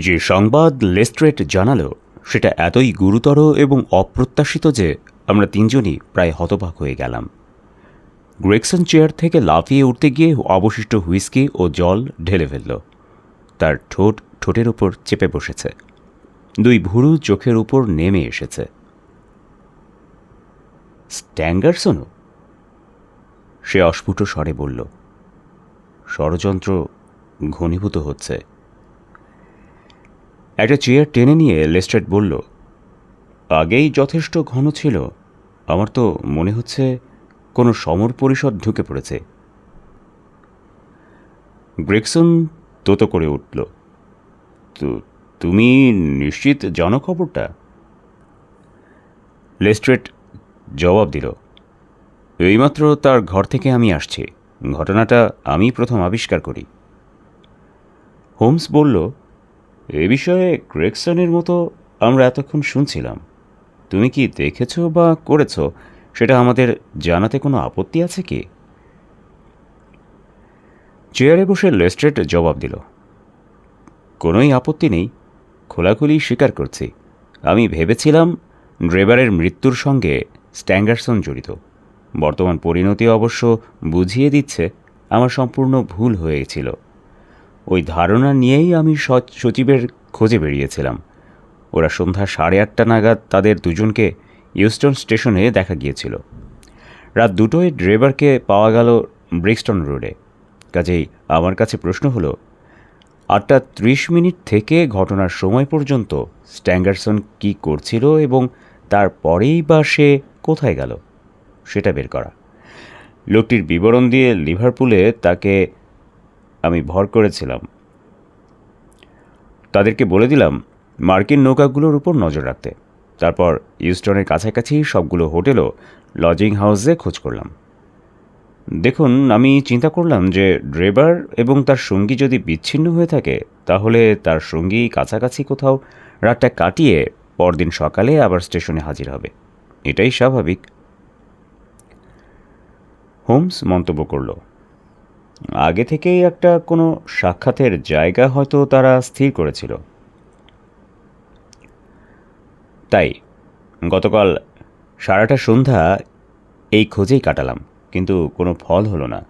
যে সংবাদ লেস্ট্রেট জানালো, সেটা এতই গুরুতর এবং অপ্রত্যাশিত যে আমরা তিনজনই প্রায় হতবাক হয়ে গেলাম। গ্রেকসন চেয়ার থেকে লাফিয়ে উঠতে গিয়ে অবশিষ্ট হুইস্কি ও জল ঢেলে ফেলল। তার ঠোঁট ঠোঁটের উপর চেপে বসেছে। দুই ভুরু চোখের উপর নেমে এসেছে। স্ট্যাঙ্গারসনও? সে অস্ফুট স্বরে বলল। ষড়যন্ত্র ঘনীভূত হচ্ছে। একটা চেয়ার টেনে নিয়ে লেস্ট্রেট বলল, আগেই যথেষ্ট ঘন ছিল। আমার তো মনে হচ্ছে কোনো সমর পরিষদ ঢুকে পড়েছে। গ্রেকসন তোতো করে উঠল, তো, তুমি নিশ্চিত জানো খবরটা? লেস্ট্রেট জবাব দিল, এইমাত্র তার ঘর থেকে আমি আসছি। ঘটনাটা আমি প্রথম আবিষ্কার করি। হোমস বলল এ বিষয়ে গ্রেকসনের মতো আমরা এতক্ষণ শুনছিলাম। তুমি কি দেখেছ বা করেছ? সেটা আমাদের জানাতে কোনো আপত্তি আছে কি? চেয়ারে বসে লেস্ট্রেট জবাব দিল, কোনোই আপত্তি নেই। খোলাখুলি স্বীকার করছি। আমি ভেবেছিলাম ড্রেভারের মৃত্যুর সঙ্গে স্ট্যাঙ্গারসন জড়িত। বর্তমান পরিণতি অবশ্য বুঝিয়ে দিচ্ছে, আমার সম্পূর্ণ ভুল হয়েছিল। ওই ধারণা নিয়েই আমি সচিবের খোঁজে বেরিয়েছিলাম। ওরা সন্ধ্যা সাড়ে আটটা নাগাদ তাদের দুজনকে ইউস্টন স্টেশনে দেখা গিয়েছিল। রাত দুটোয় ড্রাইভারকে পাওয়া গেল ব্রিক্সটন রোডে। কাজেই আমার কাছে প্রশ্ন হলো, আটটা ত্রিশ মিনিট থেকে ঘটনার সময় পর্যন্ত স্ট্যাঙ্গারসন কি করছিল এবং তারপরেই বা সে কোথায় গেল? সেটা বের করা। লোকটির বিবরণ দিয়ে লিভারপুলে তাকে আমি ভর করেছিলাম। তাদেরকে বলে দিলাম, মার্কিন নৌকাগুলোর উপর নজর রাখতে। তারপর ইউস্টনের কাছাকাছি সবগুলো হোটেলও লজিং হাউসে খোঁজ করলাম। দেখুন, আমি চিন্তা করলাম যে ড্রেভার এবং তার সঙ্গী যদি বিচ্ছিন্ন হয়ে থাকে, তাহলে তার সঙ্গী কাছাকাছি কোথাও রাতটা কাটিয়ে পরদিন সকালে আবার স্টেশনে হাজির হবে। এটাই স্বাভাবিক। হোমস মন্তব্য করল আগে থেকেই একটা কোনো সাক্ষাতের জায়গা হয়তো তারা স্থির করেছিল। তাই, গতকাল সারাটা সন্ধ্যা এই খোঁজেই কাটালাম, কিন্তু কোনো ফল হলো না।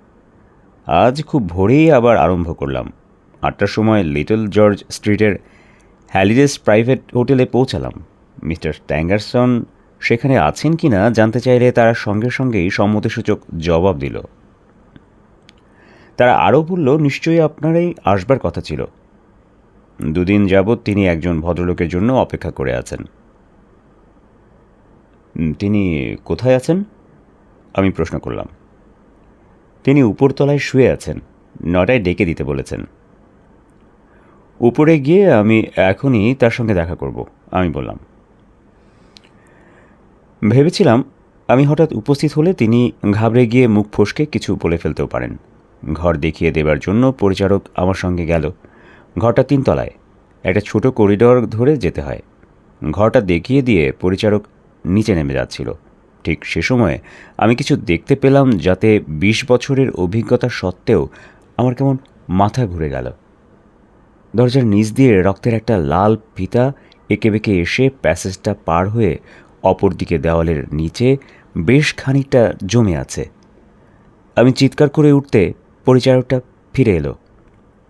আজ খুব ভোরেই আবার আরম্ভ করলাম। আটটার সময় লিটল জর্জ স্ট্রিটের হ্যালিডেস প্রাইভেট হোটেলে পৌঁছালাম। মিস্টার ট্যাঙ্গারসন সেখানে আছেন কি না জানতে চাইলে তারা সঙ্গে সঙ্গেই সম্মতিসূচক জবাব দিল। তারা আরও বলল, নিশ্চয়ই আপনারই আসবার কথা ছিল। দুদিন যাবৎ তিনি একজন ভদ্রলোকের জন্য অপেক্ষা করে আছেন। তিনি কোথায় আছেন? আমি প্রশ্ন করলাম। তিনি উপরতলায় শুয়ে আছেন, নটায় ডেকে দিতে বলেছেন। উপরে গিয়ে আমি এখনই তার সঙ্গে দেখা করব, আমি বললাম। ভেবেছিলাম আমি হঠাৎ উপস্থিত হলে তিনি ঘাবড়ে গিয়ে মুখ ফসকে কিছু বলে ফেলতেও পারেন। ঘর দেখিয়ে দেবার জন্য পরিচারক আমার সঙ্গে গেল। ঘরটা তিনতলায়। একটা ছোট করিডর ধরে যেতে হয়। ঘরটা দেখিয়ে দিয়ে পরিচারক নিচে নেমে যাচ্ছিল। ঠিক সে সময়ে আমি কিছু দেখতে পেলাম যাতে বিশ বছরের অভিজ্ঞতা সত্ত্বেও আমার কেমন মাথা ঘুরে গেল। দরজার নিচ দিয়ে রক্তের একটা লাল ফিতা এঁকে বেঁকে এসে প্যাসেজটা পার হয়ে অপর দিকে দেওয়ালের নিচে বেশ খানিকটা জমে আছে। আমি চিৎকার করে উঠতে পরিচারকটা ফিরে এলো।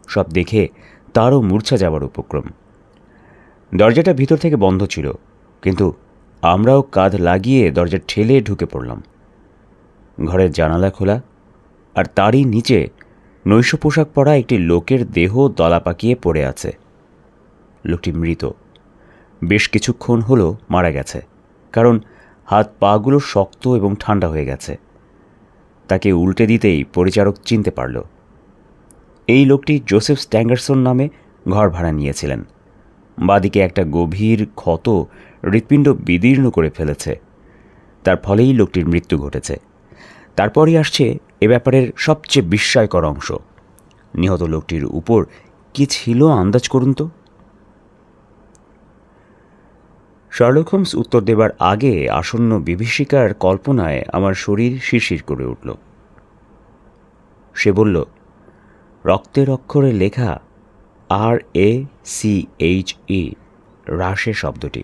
সব দেখে তারও মূর্ছা যাওয়ার উপক্রম। দরজাটা ভিতর থেকে বন্ধ ছিল, কিন্তু আমরাও কাঁধ লাগিয়ে দরজা ঠেলে ঢুকে পড়লাম। ঘরের জানালা খোলা আর তারই নিচে নৈশ পোশাক পরা একটি লোকের দেহ দলা পাকিয়ে পড়ে আছে। লোকটি মৃত। বেশ কিছুক্ষণ হলো মারা গেছে, কারণ হাত পাগুলো শক্ত এবং ঠান্ডা হয়ে গেছে। তাকে উল্টে দিতেই পরিচারক চিনতে পারল। এই লোকটি জোসেফ স্ট্যাঙ্গারসন নামে ঘর ভাড়া নিয়েছিলেন। বাদিকে একটা গভীর ক্ষত হৃৎপিণ্ড বিদীর্ণ করে ফেলেছে। তার ফলেই লোকটির মৃত্যু ঘটেছে। তারপরই আসছে এ ব্যাপারের সবচেয়ে বিস্ময়কর অংশ। নিহত লোকটির উপর কি ছিল আন্দাজ করুন তো? শার্লক হোমস উত্তর দেবার আগে আসন্ন বিভীষিকার কল্পনায় আমার শরীর শিরশির করে উঠল। সে বলল, রক্তের অক্ষরে লেখা আর এ সি এইচ ই রাশে শব্দটি।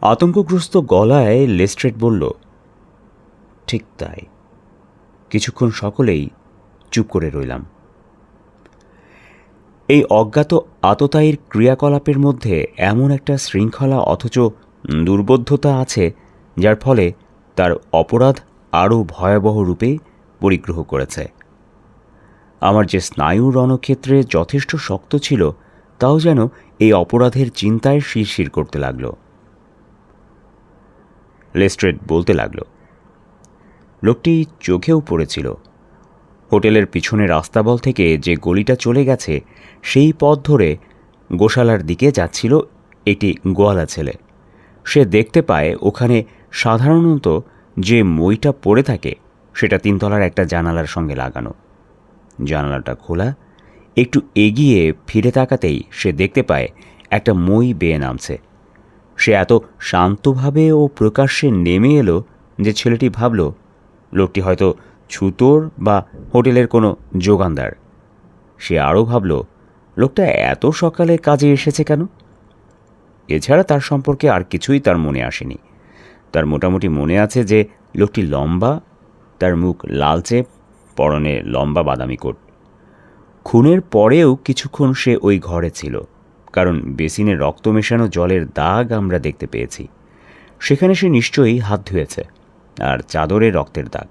আতঙ্কগ্রস্ত গলায় লেস্ট্রেট বলল, ঠিক তাই। কিছুক্ষণ সকলেই চুপ করে রইলাম। এই অজ্ঞাত আততায়ীর ক্রিয়াকলাপের মধ্যে এমন একটা শৃঙ্খলা অথচ দুর্বোধ্যতা আছে, যার ফলে তার অপরাধ আরও ভয়াবহ রূপে পরিগ্রহ করেছে। আমার যে স্নায়ু রণক্ষেত্রে যথেষ্ট শক্ত ছিল, তাও যেন এই অপরাধের চিন্তায় শিরশির করতে লাগল। লেস্ট্রেট বলতে লাগল, লোকটি চোখেও পড়েছিল হোটেলের পিছনে রাস্তাবল থেকে যে গলিটা চলে গেছে, সেই পথ ধরে গোশালার দিকে যাচ্ছিল এটি গোয়ালা ছেলে। সে দেখতে পায় ওখানে সাধারণত যে মইটা পড়ে থাকে, সেটা তিনতলার একটা জানালার সঙ্গে লাগানো। জানালাটা খোলা, একটু এগিয়ে ফিরে তাকাতেই সে দেখতে পায় একটা মই বেয়ে নামছে। সে এত শান্তভাবে ও প্রকাশ্যে নেমে এলো যে ছেলেটি ভাবল, লোকটি হয়তো ছুতোর বা হোটেলের কোনো যোগানদার। সে আরও ভাবল, লোকটা এত সকালে কাজে এসেছে কেন? এছাড়া তার সম্পর্কে আর কিছুই তার মনে আসেনি। তার মোটামুটি মনে আছে যে লোকটি লম্বা, তার মুখ লালচে, পরনে লম্বা বাদামি কোট। খুনের পরেও কিছুক্ষণ সে ওই ঘরে ছিল, কারণ বেসিনে রক্ত মেশানো জলের দাগ আমরা দেখতে পেয়েছি। সেখানে সে নিশ্চয়ই হাত ধুয়েছে, আর চাদরে রক্তের দাগ।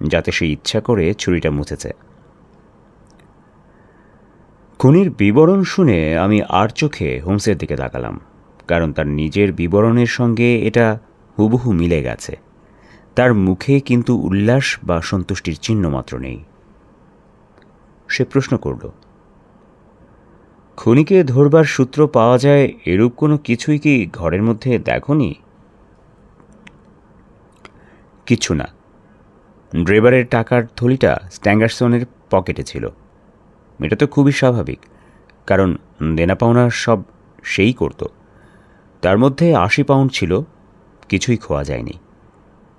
যাতে সে ইচ্ছা করে ছুরিটা মুছেছে। খুনির বিবরণ শুনে আমি আর চোখে হোমসের দিকে তাকালাম, কারণ তার নিজের বিবরণের সঙ্গে এটা হুবহু মিলে গেছে। তার মুখে কিন্তু উল্লাস বা সন্তুষ্টির চিহ্ন মাত্র নেই। সে প্রশ্ন করল, খুনিকে ধরবার সূত্র পাওয়া যায় এরূপ কোনো কিছুই কি ঘরের মধ্যে দেখনি? কিছু না। ড্রাইভারের টাকার থলিটা স্ট্যাঙ্গারসনের পকেটে ছিল। এটা তো খুবই স্বাভাবিক, কারণ দেনা পাওনা সব সেই করত। তার মধ্যে আশি পাউন্ড ছিল, কিছুই খোয়া যায়নি।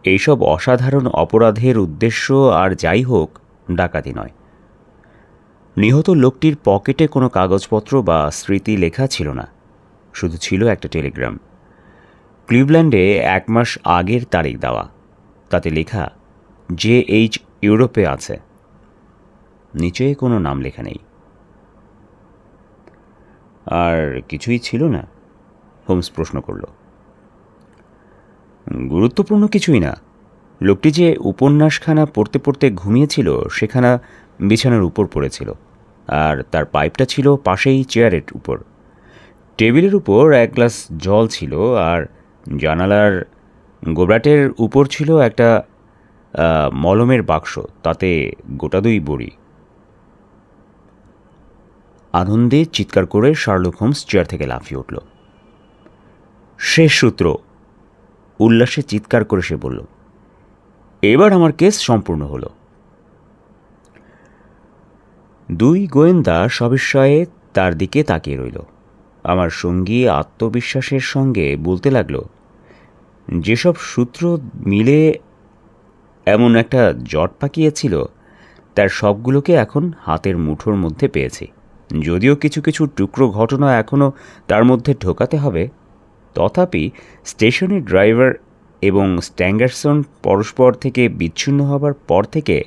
এইসব অসাধারণ অপরাধের উদ্দেশ্য আর যাই হোক, ডাকাতি নয়। নিহত লোকটির পকেটে কোনো কাগজপত্র বা স্মৃতি লেখা ছিল না, শুধু ছিল একটা টেলিগ্রাম। ক্লিভল্যান্ডে এক মাস আগের তারিখ দেওয়া, তাতে লেখা যে এইচ ইউরোপে আছে। নিচে কোনো নাম লেখা নেই। আর কিছুই ছিল না, হোমস প্রশ্ন করল। গুরুত্বপূর্ণ কিছুই না। লোকটি যে উপন্যাসখানা পড়তে পড়তে ঘুমিয়েছিল, সেখানা বিছানার উপর পড়েছিল, আর তার পাইপটা ছিল পাশেই চেয়ারের উপর। টেবিলের উপর এক গ্লাস জল ছিল, আর জানালার গোবরাটের উপর ছিল একটা মলমের বাক্স, তাতে গোটা দুই বড়ি। আনন্দে চিৎকার করে শার্লক হোমস চেয়ার থেকে লাফিয়ে উঠল। শেষ সূত্র, উল্লাসে চিৎকার করে সে বলল, এবার আমার কেস সম্পূর্ণ হলো। দুই গোয়েন্দা সবিস্ময়ে তার দিকে তাকিয়ে রইল। আমার সঙ্গী আত্মবিশ্বাসের সঙ্গে বলতে লাগল, যেসব সূত্র মিলে এমন একটা জট পাকিয়েছিল, তার সবগুলোকে এখন হাতের মুঠোর মধ্যে পেয়েছি। যদিও কিছু কিছু টুকরো ঘটনা এখনও তার মধ্যে ঢোকাতে হবে, তথাপি স্টেশনের ড্রাইভার এবং স্ট্যাঙ্গারসন পরস্পর থেকে বিচ্ছিন্ন হবার পর থেকে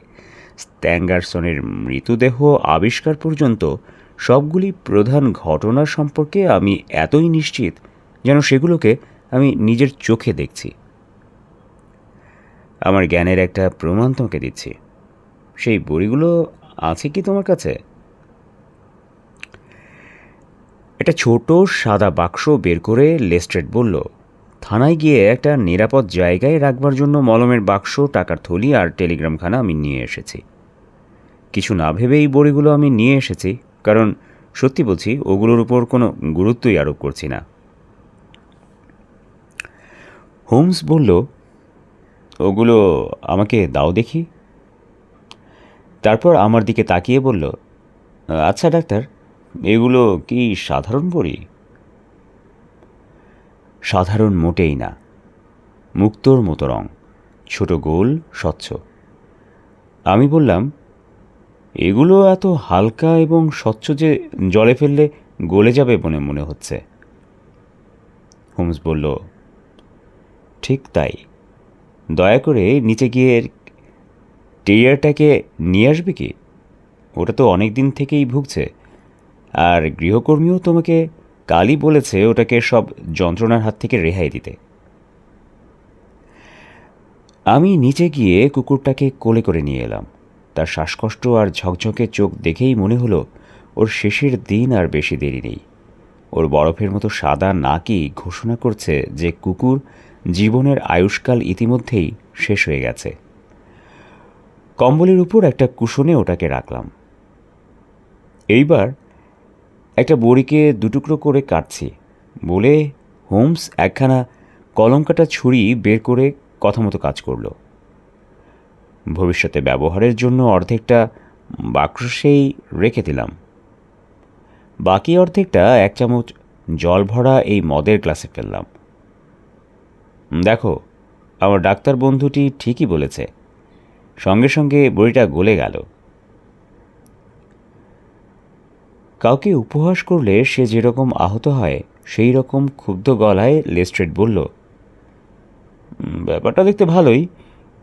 স্ট্যাঙ্গারসনের মৃতদেহ আবিষ্কার পর্যন্ত সবগুলি প্রধান ঘটনা সম্পর্কে আমি এতই নিশ্চিত যেন সেগুলোকে আমি নিজের চোখে দেখছি। আমার জ্ঞানের একটা প্রমাণ তোমাকে দিচ্ছি। সেই বড়িগুলো আছে কি তোমার কাছে? একটা ছোট সাদা বাক্স বের করে লেস্ট্রেট বলল, থানায় গিয়ে একটা নিরাপদ জায়গায় রাখবার জন্য মলমের বাক্স, টাকার থলি আর টেলিগ্রামখানা আমি নিয়ে এসেছি। কিছু না ভেবে এই বড়িগুলো আমি নিয়ে এসেছি, কারণ সত্যি বলছি, ওগুলোর উপর কোনো গুরুত্বই আরোপ করছি না। হোমস বলল ওগুলো আমাকে দাও দেখি। তারপর আমার দিকে তাকিয়ে বলল আচ্ছা ডাক্তার, এগুলো কি সাধারণ বড়ি? সাধারণ মোটেই না। মুক্তোর মতো রং, ছোট গোল, স্বচ্ছ। আমি বললাম, এগুলো এত হালকা এবং স্বচ্ছ যে জলে ফেললে গলে যাবে বলে মনে হচ্ছে। হোমস বলল, ঠিক তাই। দয়া করে নিচে গিয়ে টেরিয়ারটাকে নিয়ে আসবে কি? ওটা তো অনেক দিন থেকেই ভুগছে। আর গৃহকর্মীও তোমাকে কালই বলেছে ওটাকে সব যন্ত্রণার হাত থেকে রেহাই দিতে। আমি নিচে গিয়ে কুকুরটাকে কোলে করে নিয়ে এলাম। তার শ্বাসকষ্ট আর ঝকঝকে চোখ দেখেই মনে হলো, ওর শেষের দিন আর বেশি দেরি নেই। ওর বরফের মতো সাদা নাকই ঘোষণা করছে যে কুকুর জীবনের আয়ুষ্কাল ইতিমধ্যেই শেষ হয়ে গেছে। কম্বলের উপর একটা কুশনে ওটাকে রাখলাম। এইবার একটা বড়িকে দুটুকরো করে কাটছি বলে হোমস একখানা কলঙ্কাটা ছুরি বের করে কথা মতো কাজ করল। ভবিষ্যতে ব্যবহারের জন্য অর্ধেকটা বাক্সেই রেখে দিলাম। বাকি অর্ধেকটা এক চামচ জল ভরা এই মদের গ্লাসে ফেললাম। দেখো, আমার ডাক্তার বন্ধুটি ঠিকই বলেছে। সঙ্গে সঙ্গে বড়িটা গলে গেল। কাউকে উপহাস করলে সে যেরকম আহত হয়, সেই রকম ক্ষুব্ধ গলায় লেস্ট্রেট বলল ব্যাপারটা দেখতে ভালোই,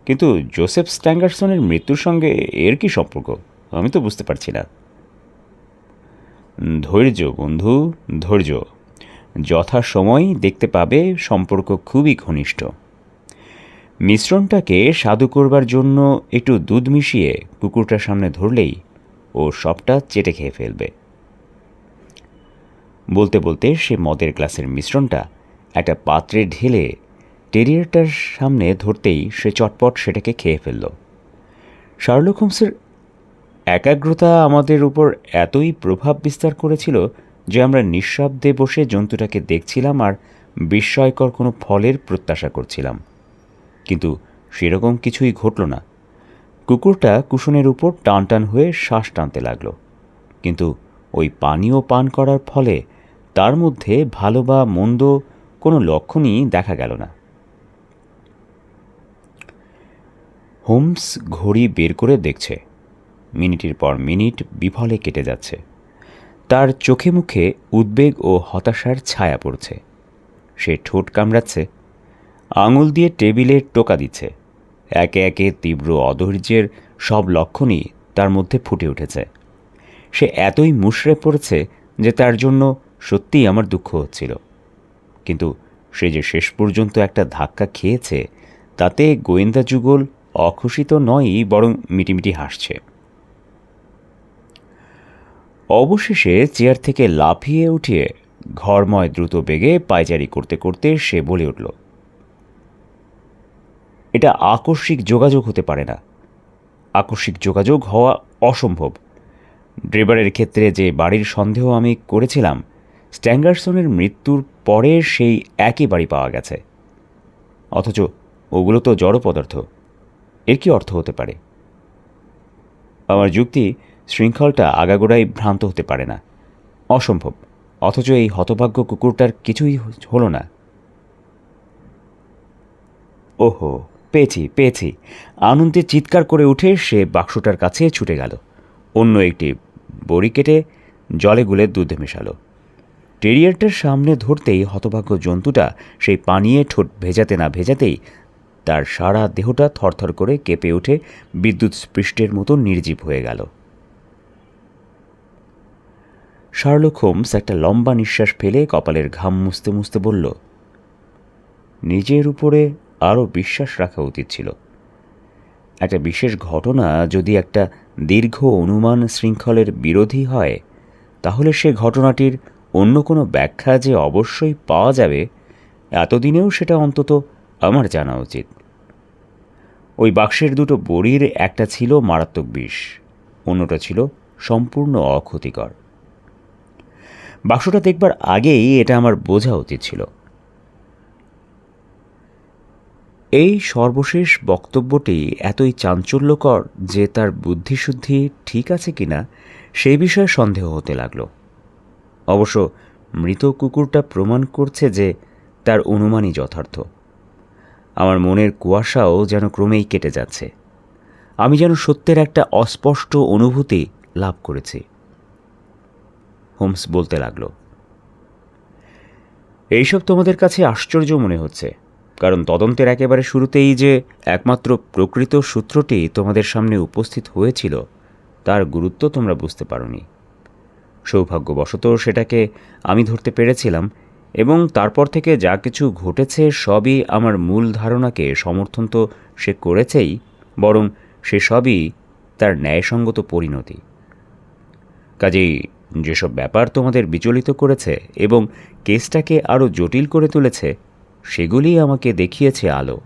কিন্তু জোসেফ স্ট্যাঙ্গারসনের মৃত্যুর সঙ্গে এর কি সম্পর্ক? আমি তো বুঝতে পারছি না। ধৈর্য বন্ধু, ধৈর্য। যথা সময় দেখতে পাবে সম্পর্ক খুবই ঘনিষ্ঠ। মিশ্রণটাকে স্বাদু করবার জন্য একটু দুধ মিশিয়ে কুকুরটার সামনে ধরলেই ও সবটা চেটে খেয়ে ফেলবে। বলতে বলতে সে মদের গ্লাসের মিশ্রণটা একটা পাত্রে ঢেলে টেরিয়ারটার সামনে ধরতেই সে চটপট সেটাকে খেয়ে ফেলল। শার্লক হোমসের একাগ্রতা আমাদের উপর এতই প্রভাব বিস্তার করেছিল যে আমরা নিঃশব্দে বসে জন্তুটাকে দেখছিলাম আর বিস্ময়কর কোনো ফলের প্রত্যাশা করছিলাম। কিন্তু সেরকম কিছুই ঘটল না। কুকুরটা কুশনের উপর টান টান হয়ে শ্বাস টানতে লাগল। কিন্তু ওই পানীয় পান করার ফলে তার মধ্যে ভালো বা মন্দ কোনো লক্ষণই দেখা গেল না। হোমস ঘড়ি বের করে দেখছে। মিনিটের পর মিনিট বিফলে কেটে যাচ্ছে। তার চোখে মুখে উদ্বেগ ও হতাশার ছায়া পড়ছে। সে ঠোঁট কামড়াচ্ছে, আঙুল দিয়ে টেবিলে টোকা দিচ্ছে। একে একে তীব্র অধৈর্যের সব লক্ষণই তার মধ্যে ফুটে উঠেছে। সে এতই মুশড়ে পড়েছে যে তার জন্য সত্যিই আমার দুঃখ হচ্ছিল। কিন্তু সে যে শেষ পর্যন্ত একটা ধাক্কা খেয়েছে, তাতে গোয়েন্দা যুগল অখুশি তো নয়ই বরং মিটিমিটি হাসছে। অবশেষে চেয়ার থেকে লাফিয়ে উঠিয়ে ঘরময় দ্রুত বেগে পায়চারি করতে করতে সে বলে উঠল, এটা আকস্মিক যোগাযোগ হতে পারে না। আকস্মিক যোগাযোগ হওয়া অসম্ভব। ড্রেভারের ক্ষেত্রে যে বাড়ির সন্দেহ আমি করেছিলাম, স্ট্যাঙ্গারসনের মৃত্যুর পরে সেই একই বাড়ি পাওয়া গেছে। অথচ ওগুলো তো জড় পদার্থ এর কি অর্থ হতে পারে? আমার যুক্তি শৃঙ্খলটা আগাগোড়াই ভ্রান্ত হতে পারে না। অসম্ভব। অথচ এই হতভাগ্য কুকুরটার কিছুই হলো না। ওহো, পেয়েছি পেয়েছি। আনন্দে চিৎকার করে উঠে সে বাক্সটার কাছে ছুটে গেল। অন্য একটি বড়ি কেটে জলে গুলে দুধে মেশালো। টেরিয়ারটার সামনে ধরতেই হতভাগ্য জন্তুটা সেই পানিয়ে ঠোঁট ভেজাতে না ভেজাতেই তার সারা দেহটা থরথর করে কেঁপে উঠে বিদ্যুৎ স্পৃষ্টের মতো নির্জীব হয়ে গেল। শার্লক হোমস একটা লম্বা নিঃশ্বাস ফেলে কপালের ঘাম মুছতে মুছতে বলল, নিজের উপরে আরও বিশ্বাস রাখা উচিত ছিল। একটা বিশেষ ঘটনা যদি একটা দীর্ঘ অনুমান শৃঙ্খলের বিরোধী হয়, তাহলে সে ঘটনাটির অন্য কোনো ব্যাখ্যা যে অবশ্যই পাওয়া যাবে, এতদিনেও সেটা অন্তত আমার জানা উচিত। ওই বাক্সের দুটো বড়ির একটা ছিল মারাত্মক বিষ, অন্যটা ছিল সম্পূর্ণ অক্ষতিকর। বাক্সটা দেখবার আগেই এটা আমার বোঝা উচিত ছিল। এই সর্বশেষ বক্তব্যটি এতই চাঞ্চল্যকর যে তার বুদ্ধিশুদ্ধি ঠিক আছে কিনা সেই বিষয়ে সন্দেহ হতে লাগল। অবশ্য মৃত কুকুরটা প্রমাণ করছে যে তার অনুমানই যথার্থ। আমার মনের কুয়াশাও যেন ক্রমেই কেটে যাচ্ছে। আমি যেন সত্যের একটা অস্পষ্ট অনুভূতি লাভ করেছি। হোমস বলতে লাগল, এইসব তোমাদের কাছে আশ্চর্য মনে হচ্ছে, কারণ তদন্তের একেবারে শুরুতেই যে একমাত্র প্রকৃত সূত্রটি তোমাদের সামনে উপস্থিত হয়েছিল, তার গুরুত্ব তোমরা বুঝতে পারোনি। সৌভাগ্যবশত সেটাকে আমি ধরতে পেরেছিলাম, এবং তারপর থেকে যা কিছু ঘটেছে সবই আমার মূল ধারণাকে সমর্থন তো সে করেছেই, বরং সে সবই তার ন্যায়সঙ্গত পরিণতি। কাজেই যেসব ব্যাপার তোমাদের বিচলিত করেছে এবং কেসটাকে আরও জটিল করে তুলেছে, সেগুলি আমাকে দেখিয়েছে আলো।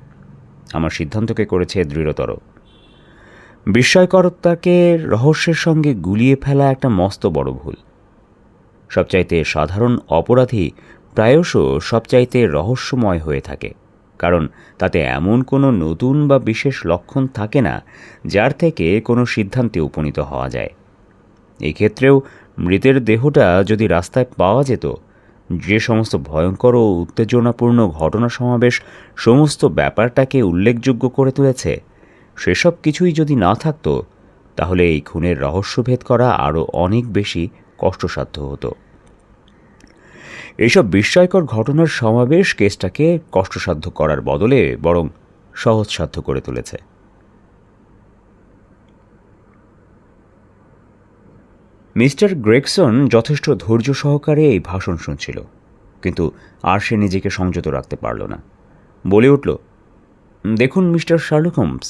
আমার সিদ্ধান্তকে করেছে দৃঢ়তর। বিস্ময়করতাকে রহস্যের সঙ্গে গুলিয়ে ফেলা একটা মস্ত বড় ভুল। সবচাইতে সাধারণ অপরাধী প্রায়শ সবচাইতে রহস্যময় হয়ে থাকে, কারণ তাতে এমন কোনো নতুন বা বিশেষ লক্ষণ থাকে না, যার থেকে কোনো সিদ্ধান্তে উপনীত হওয়া যায়। এক্ষেত্রেও মৃতের দেহটা যদি রাস্তায় পাওয়া যেত, যে সমস্ত ভয়ঙ্কর ও উত্তেজনাপূর্ণ ঘটনা সমাবেশ সমস্ত ব্যাপারটাকে উল্লেখযোগ্য করে তুলেছে, সেসব কিছুই যদি না থাকতো, তাহলে এই খুনের রহস্যভেদ করা আরও অনেক বেশি কষ্টসাধ্য হতো। এইসব বিস্ময়কর ঘটনার সমাবেশ কেসটাকে কষ্টসাধ্য করার বদলে বরং সহজসাধ্য করে তুলেছে। মিস্টার গ্রেগসন যথেষ্ট ধৈর্য সহকারে এই ভাষণ শুনছিল, কিন্তু আর সে নিজেকে সংযত রাখতে পারল না। বলে উঠল, দেখুন, মিস্টার শার্লক হোমস,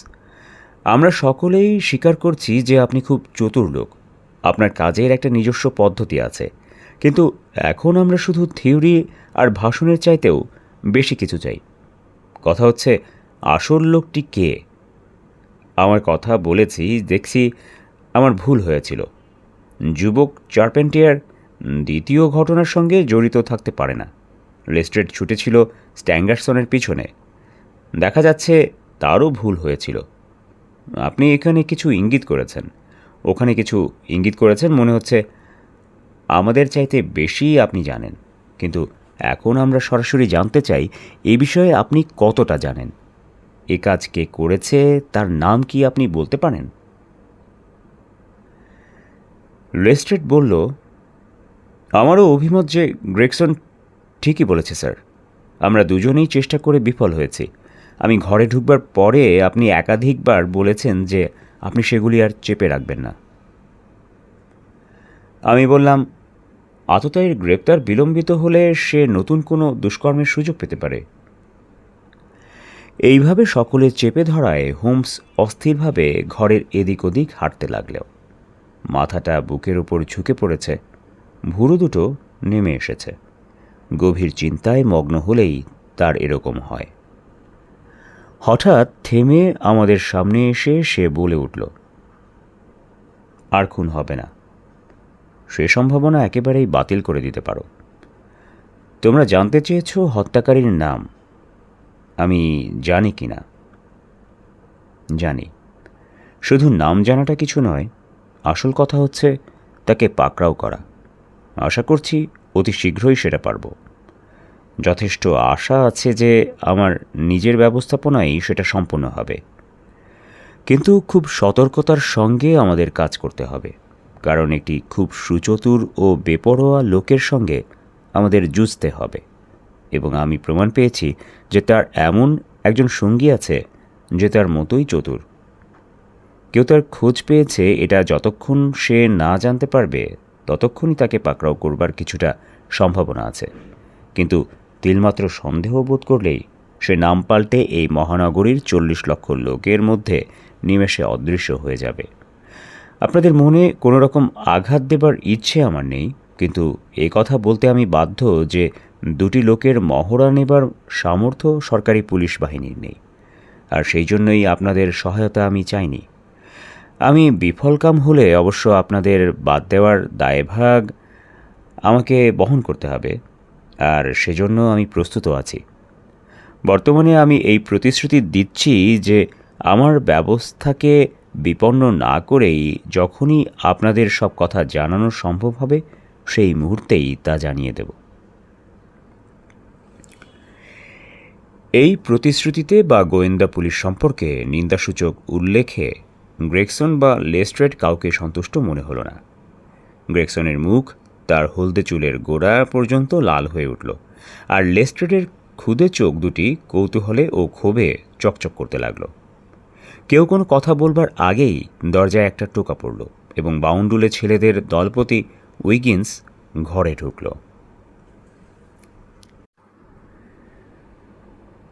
আমরা সকলেই স্বীকার করছি যে আপনি খুব চতুর লোক। আপনার কাজের একটা নিজস্ব পদ্ধতি আছে, কিন্তু এখন আমরা শুধু থিওরি আর ভাষণের চাইতেও বেশি কিছু চাই। কথা হচ্ছে, আসল লোকটি কে? আমার কথা বলেছি, দেখছি আমার ভুল হয়েছিল। যুবক চারপেন্টিয়ার দ্বিতীয় ঘটনার সঙ্গে জড়িত থাকতে পারে না। লেস্ট্রেড ছুটেছিল স্ট্যাঙ্গারসনের পিছনে। দেখা যাচ্ছে তারও ভুল হয়েছিল। আপনি এখানে কিছু ইঙ্গিত করেছেন। ওখানে কিছু ইঙ্গিত করেছেন মনে হচ্ছে আমাদের চাইতে বেশি আপনি জানেন। কিন্তু এখন আমরা সরাসরি জানতে চাই, এ বিষয়ে আপনি কতটা জানেন? এ কাজ কে করেছে? তার নাম কি আপনি বলতে পারেন? লেস্ট্রেট বলল, আমারও অভিমত যে গ্রেগসন ঠিকই বলেছে, স্যার। আমরা দুজনেই চেষ্টা করে বিফল হয়েছি। আমি ঘরে ঢুকবার পরে আপনি একাধিকবার বলেছেন যে আপনি সেগুলি আর চেপে রাখবেন না। আমি বললাম, আততায়ীর গ্রেপ্তার বিলম্বিত হলে সে নতুন কোনো দুষ্কর্মের সুযোগ পেতে পারে। এইভাবে সকলে চেপে ধরায় হোমস অস্থিরভাবে ঘরের এদিক ওদিক হাঁটতে লাগলেও মাথাটা বুকের ওপর ঝুঁকে পড়েছে। ভুরু দুটো নেমে এসেছে। গভীর চিন্তায় মগ্ন হলেই তার এরকম হয়। হঠাৎ থেমে আমাদের সামনে এসে সে বলে উঠল, আর খুন হবে না। সে সম্ভাবনা একেবারেই বাতিল করে দিতে পারো। তোমরা জানতে চেয়েছ হত্যাকারীর নাম। আমি জানি কি না? জানি। শুধু নাম জানাটা কিছু নয় আসল কথা হচ্ছে, তাকে পাকড়াও করা। আশা করছি অতি শীঘ্রই সেটা পারব। যথেষ্ট আশা আছে যে আমার নিজের ব্যবস্থাপনায় সেটা সম্পূর্ণ হবে। কিন্তু খুব সতর্কতার সঙ্গে আমাদের কাজ করতে হবে, কারণ একটি খুব সুচতুর ও বেপরোয়া লোকের সঙ্গে আমাদের যুঝতে হবে। এবং আমি প্রমাণ পেয়েছি যে তার এমন একজন সঙ্গী আছে যে তার মতোই চতুর। কেউ তার খোঁজ পেয়েছে, এটা যতক্ষণ সে না জানতে পারবে, ততক্ষণই তাকে পাকড়াও করবার কিছুটা সম্ভাবনা আছে। কিন্তু তিলমাত্র সন্দেহ বোধ করলেই সে নাম পাল্টে এই মহানগরীর চল্লিশ লক্ষ লোকের মধ্যে নিমেষে অদৃশ্য হয়ে যাবে। আপনাদের মনে কোনো রকম আঘাত দেবার ইচ্ছে আমার নেই, কিন্তু এ কথা বলতে আমি বাধ্য যে দুটি লোকের মহড়া নেবার সামর্থ্য সরকারি পুলিশ বাহিনীর নেই। আর সেই জন্যই আপনাদের সহায়তা আমি চাইনি। আমি বিফলকাম হলে অবশ্য আপনাদের বাদ দেওয়ার দায়ভাগ আমাকে বহন করতে হবে, আর সেজন্য আমি প্রস্তুত আছি। বর্তমানে আমি এই প্রতিশ্রুতি দিচ্ছি যে আমার ব্যবস্থাকে বিপন্ন না করেই যখনই আপনাদের সব কথা জানানো সম্ভব হবে, সেই মুহূর্তেই তা জানিয়ে দেব। এই প্রতিশ্রুতিতে বা গোয়েন্দা পুলিশ সম্পর্কে নিন্দাসূচক উল্লেখে গ্রেকসন বা লেস্ট্রেট কাউকে সন্তুষ্ট মনে হলো না। গ্রেকসনের মুখ তার হলদে চুলের গোড়া পর্যন্ত লাল হয়ে উঠল আর লেস্ট্রেটের ক্ষুদে চোখ দুটি কৌতূহলে ও ক্ষোভে চকচক করতে লাগল। কেউ কোনো কথা বলবার আগেই দরজায় একটা টোকা পড়ল এবং বাউন্ডুলে ছেলেদের দলপতি উইগিন্স ঘরে ঢুকল।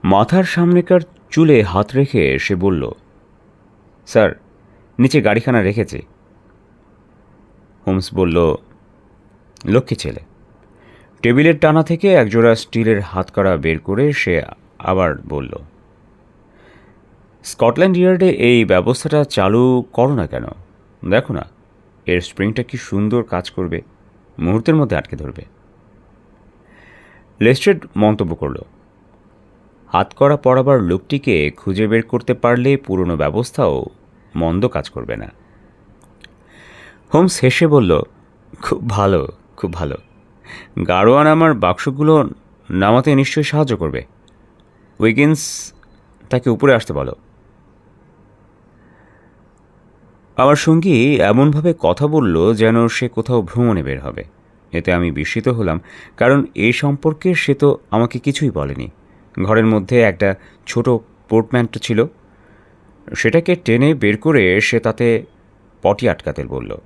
মাথার সামনেকার চুলে হাত রেখে সে বলল, স্যার নিচে গাড়িখানা রেখেছি। হোমস বলল, লক্ষ্মী ছেলে, টেবিলের টানা থেকে একজোড়া স্টিলের হাতকড়া বের করে সে আবার বলল, স্কটল্যান্ড ইয়ার্ডে এই ব্যবস্থাটা চালু করো না কেন? দেখো না, এর স্প্রিংটা কি সুন্দর কাজ করবে, মুহূর্তের মধ্যে আটকে ধরবে। লেস্ট্রেড মন্তব্য করল হাত করা পড়াবার লোকটিকে খুঁজে বের করতে পারলে পুরনো ব্যবস্থাও মন্দ কাজ করবে না। হোমস হেসে বলল, খুব ভালো খুব ভালো। গাড়োয়ান আমার বাক্সগুলো নামাতে নিশ্চয়ই সাহায্য করবে। উইগিন্স তাকে উপরে আসতে বলো। আমার সঙ্গী এমনভাবে কথা বলল যেন সে কোথাও ভ্রমণে বের হবে। এতে আমি বিস্মিত হলাম, কারণ এ সম্পর্কে সে তো আমাকে কিছুই বলেনি। ঘরের মধ্যে একটা ছোট পোর্টম্যান্টো ছিল। সেটাকে টেনে বের করে সে তাতে পটি আটকাতে বলল।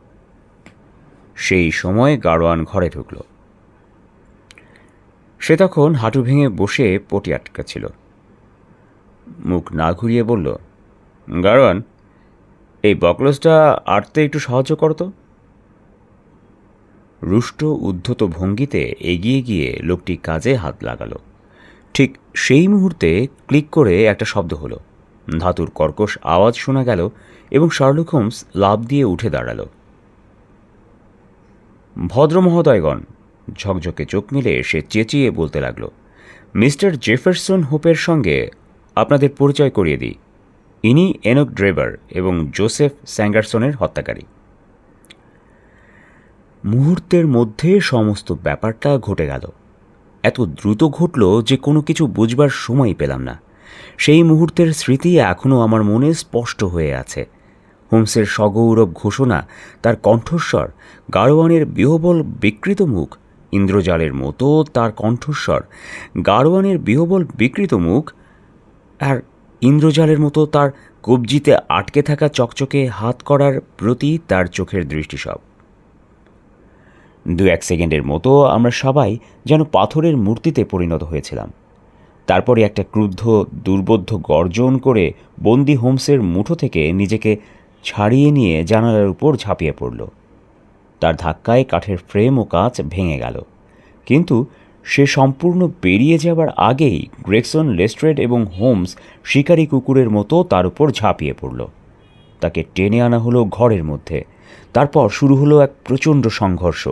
সেই সময় গাড়োয়ান ঘরে ঢুকল। সে তখন হাঁটু ভেঙে বসে পটি আটকাছিল মুখ না ঘুরিয়ে বলল, গাড়োয়ান, এই বকলসটা আটতে একটু সাহায্য করতো রুষ্ট উদ্ধত ভঙ্গিতে এগিয়ে গিয়ে লোকটি কাজে হাত লাগালো। ঠিক সেই মুহূর্তে ক্লিক করে একটা শব্দ হলো। ধাতুর কর্কশ আওয়াজ শোনা গেল এবং শার্লক হোমস লাভ দিয়ে উঠে দাঁড়াল। ভদ্র মহোদয়গণ, ঝকঝকে চোখ মিলে সে চেঁচিয়ে বলতে লাগল, মিস্টার জেফারসন হোপের সঙ্গে আপনাদের পরিচয় করিয়ে দিই। ইনি এনক ড্রেভার এবং জোসেফ স্যাঙ্গারসনের হত্যাকারী। মুহূর্তের মধ্যে সমস্ত ব্যাপারটা ঘটে গেল। এত দ্রুত ঘটল যে কোনো কিছু বুঝবার সময় পেলাম না। সেই মুহূর্তের স্মৃতি এখনও আমার মনে স্পষ্ট হয়ে আছে। হোমসের সগৌরব ঘোষণা, তার কণ্ঠস্বর গাড়োয়ানের বিহবল বিকৃত মুখ, ইন্দ্রজালের মতো তার কণ্ঠস্বর গাড়োয়ানের বিহবল বিকৃত মুখ, আর ইন্দ্রজালের মতো তার কবজিতে আটকে থাকা চকচকে হাত করার প্রতি তার চোখের দৃষ্টি সব। দু এক সেকেন্ডের মতো আমরা সবাই যেন পাথরের মূর্তিতে পরিণত হয়েছিলাম। তারপরে একটা ক্রুদ্ধ, দুর্বোধ্য গর্জন করে বন্দি হোমসের মুঠো থেকে নিজেকে ছাড়িয়ে নিয়ে জানালার উপর ঝাঁপিয়ে পড়ল। তার ধাক্কায় কাঠের ফ্রেম ও কাঁচ ভেঙে গেল। কিন্তু সে সম্পূর্ণ বেরিয়ে যাবার আগেই গ্রেকসন লেস্ট্রেড এবং হোমস শিকারি কুকুরের মতো তার উপর ঝাঁপিয়ে পড়ল। তাকে টেনে আনা হলো ঘরের মধ্যে। তারপর শুরু হলো এক প্রচণ্ড সংঘর্ষ।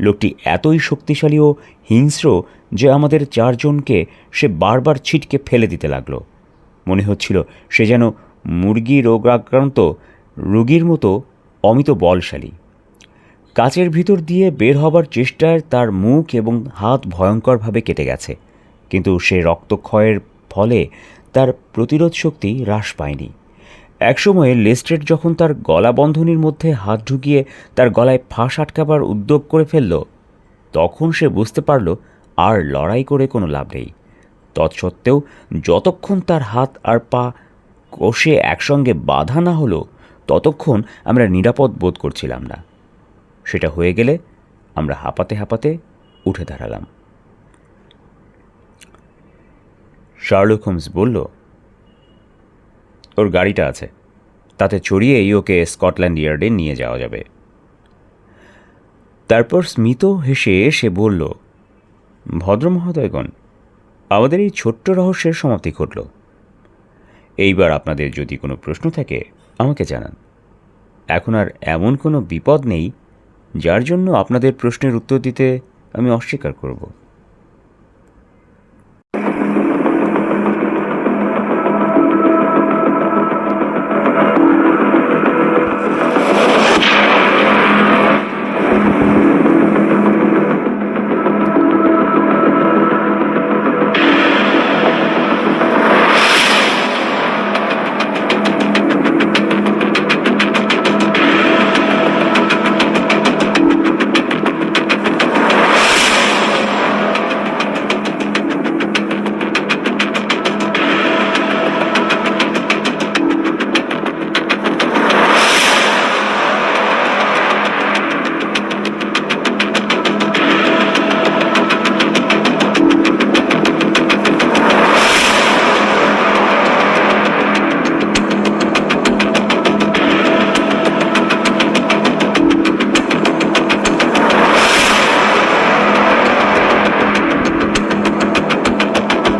লোকটি এতই শক্তিশালী ও হিংস্র যে আমাদের চারজনকে সে বারবার ছিটকে ফেলে দিতে লাগল। মনে হচ্ছিল সে যেন মুরগি রোগাক্রান্ত, রোগীর মতো অমিত বলশালী। কাচের ভিতর দিয়ে বের হবার চেষ্টায় তার মুখ এবং হাত ভয়ঙ্করভাবে কেটে গেছে, কিন্তু সে রক্তক্ষয়ের ফলে তার প্রতিরোধ শক্তি হ্রাস পায়নি। একসময়ে লেস্ট্রেড যখন তার গলা বন্ধনীর মধ্যে হাত ঢুকিয়ে তার গলায় ফাঁস আটকাবার উদ্যোগ করে ফেলল, তখন সে বুঝতে পারল আর লড়াই করে কোনো লাভ নেই। তৎসত্ত্বেও যতক্ষণ তার হাত আর পা কষে একসঙ্গে বাধা না হলো, ততক্ষণ আমরা নিরাপদ বোধ করছিলাম না। সেটা হয়ে গেলে আমরা হাঁপাতে হাঁপাতে উঠে দাঁড়ালাম। শার্লক হোমস বলল, ওর গাড়িটা আছে। তাতে চড়িয়েই ওকে স্কটল্যান্ড ইয়ার্ডে নিয়ে যাওয়া যাবে। তারপর স্মিত হেসে সে বলল ভদ্র মহোদয়গণ আমাদের এই ছোট্ট রহস্যের সমাপ্তি ঘটল। এইবার আপনাদের যদি কোনো প্রশ্ন থাকে, আমাকে জানান। এখন আর এমন কোনো বিপদ নেই, যার জন্য আপনাদের প্রশ্নের উত্তর দিতে আমি অস্বীকার করব।